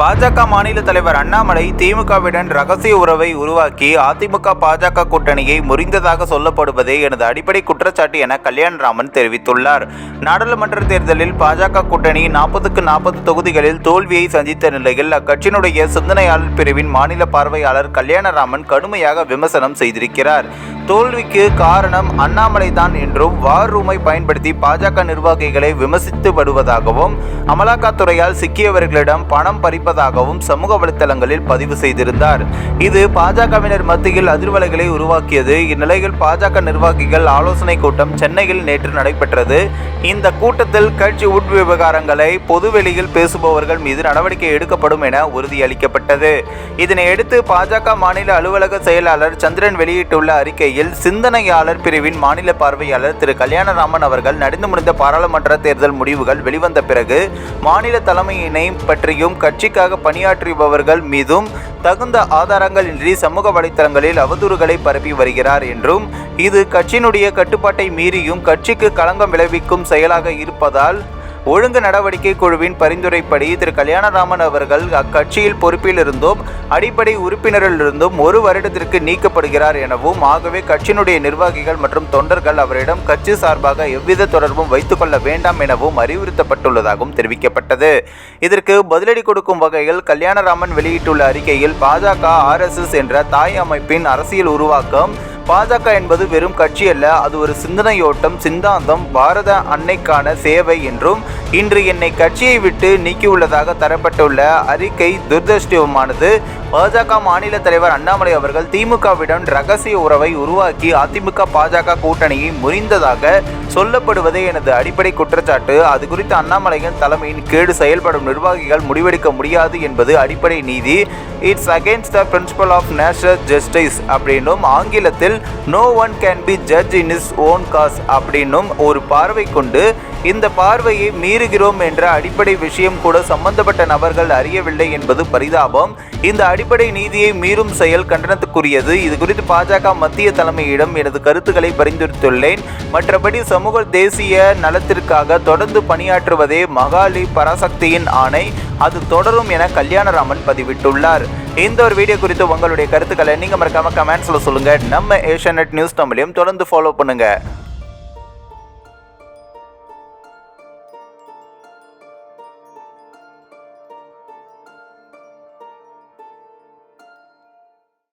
பாஜக மாநில தலைவர் அண்ணாமலை திமுகவுடன் ரகசிய உறவை உருவாக்கி அதிமுக பாஜக கூட்டணியை முறிந்ததாக சொல்லப்படுவதே எனது அடிப்படை குற்றச்சாட்டு என கல்யாணராமன் தெரிவித்துள்ளார். நாடாளுமன்ற தேர்தலில் பாஜக கூட்டணி நாற்பதுக்கு நாற்பது தொகுதிகளில் தோல்வியை சந்தித்த நிலையில் அக்கட்சியினுடைய சிந்தனையாளர் பிரிவின் மாநில பார்வையாளர் கல்யாணராமன் கடுமையாக விமர்சனம் செய்திருக்கிறார். தோல்விக்கு காரணம் அண்ணாமலை தான் என்றும் வார் ரூமை பயன்படுத்தி பாஜக நிர்வாகிகளை விமர்சித்து வருவதாகவும் அமலாக்கத்துறையால் சிக்கியவர்களிடம் பணம் பறிப்பதாகவும் சமூக வலைத்தளங்களில் பதிவு செய்திருந்தார். இது பாஜகவினர் மத்தியில் அதிர்வலைகளை உருவாக்கியது. இந்நிலையில் பாஜக நிர்வாகிகள் ஆலோசனை கூட்டம் சென்னையில் நேற்று நடைபெற்றது. இந்த கூட்டத்தில் கட்சி உட் விவகாரங்களை பொதுவெளியில் பேசுபவர்கள் மீது நடவடிக்கை எடுக்கப்படும் என உறுதியளிக்கப்பட்டது. இதனையடுத்து பாஜக மாநில அலுவலக செயலாளர் சந்திரன் வெளியிட்டுள்ள அறிக்கையில் சிந்தனையாளர் பிரிவின் மாநில பார்வையாளர் திரு. கல்யாணராமன் அவர்கள் நடந்து முடிந்த பாராளுமன்ற தேர்தல் முடிவுகள் வெளிவந்த பிறகு மாநில தலைமையினை பற்றியும் கட்சிக்காக பணியாற்றியவர்கள் மீதும் தகுந்த ஆதாரங்கள் இன்றி சமூக வலைத்தளங்களில் அவதூறுகளை பரப்பி வருகிறார் என்றும் இது கட்சியினுடைய கட்டுப்பாட்டை மீறியும் கட்சிக்கு களங்கம் விளைவிக்கும் செயலாக இருப்பதால் ஒழுங்கு நடவடிக்கை குழுவின் பரிந்துரைப்படி திரு கல்யாணராமன் அவர்கள் அக்கட்சியில் பொறுப்பிலிருந்தும் அடிப்படை உறுப்பினரிலிருந்தும் ஒரு வருடத்திற்கு நீக்கப்படுகிறார் எனவும் ஆகவே கட்சியினுடைய நிர்வாகிகள் மற்றும் தொண்டர்கள் அவரிடம் கட்சி சார்பாக எவ்வித தொடர்பும் வைத்துக்கொள்ள வேண்டாம் எனவும் அறிவுறுத்தப்பட்டுள்ளதாகவும் தெரிவிக்கப்பட்டது. இதற்கு பதிலடி கொடுக்கும் வகையில் கல்யாணராமன் வெளியிட்டுள்ள அறிக்கையில் பாஜக ஆர்எஸ்எஸ் என்ற தாய் அமைப்பின் அரசியல் உருவாக்கம் பாஜக என்பது வெறும் கட்சி அல்ல அது ஒரு சிந்தனையோட்டம் சிந்தாந்தம் பாரத அன்னைக்கான சேவை என்றும் இன்று என்னை கட்சியை விட்டு நீக்கியுள்ளதாக தரப்பட்டுள்ள அறிக்கை துரதிருஷ்டமானது பாஜக மாநில தலைவர் அண்ணாமலை அவர்கள் திமுகவிடம் ரகசிய உறவை உருவாக்கி அதிமுக பாஜக கூட்டணியை முறிந்ததாக சொல்லப்படுவதே எனது அடிப்படை குற்றச்சாட்டு. அது குறித்து அண்ணாமலையின் தலைமையின் கேடு செயல்படும் நிர்வாகிகள் முடிவெடுக்க முடியாது என்பது அடிப்படை நீதி. It's against the principle of national justice அப்படின்னும் ஆங்கிலத்தில் no one can be judge in his own cause அப்படின்னும் ஒரு பார்வை கொண்டு இந்த பார்வையை மீறுகிறோம் என்ற அடிப்படை விஷயம் கூட சம்பந்தப்பட்ட நபர்கள் அறியவில்லை என்பது பரிதாபம். இந்த அடிப்படை நீதியை மீறும் செயல் கண்டனத்துக்குரியது. இது குறித்து பாஜக மத்திய தலைமையிடம் எனது கருத்துக்களை பரிந்துரைத்துள்ளேன். மற்றபடி சமூக தேசிய நலத்திற்காக தொடர்ந்து பணியாற்றுவதே மகாலி பராசக்தியின் ஆணை. அது தொடரும் என கல்யாணராமன் பதிவிட்டுள்ளார். இந்த ஒரு வீடியோ குறித்து உங்களுடைய கருத்துக்களை நீங்கள் மறக்காம கமெண்ட்ஸில் சொல்லுங்கள் நம்ம ஏஷியா நியூஸ் தமிழையும் தொடர்ந்து ஃபாலோ பண்ணுங்கள்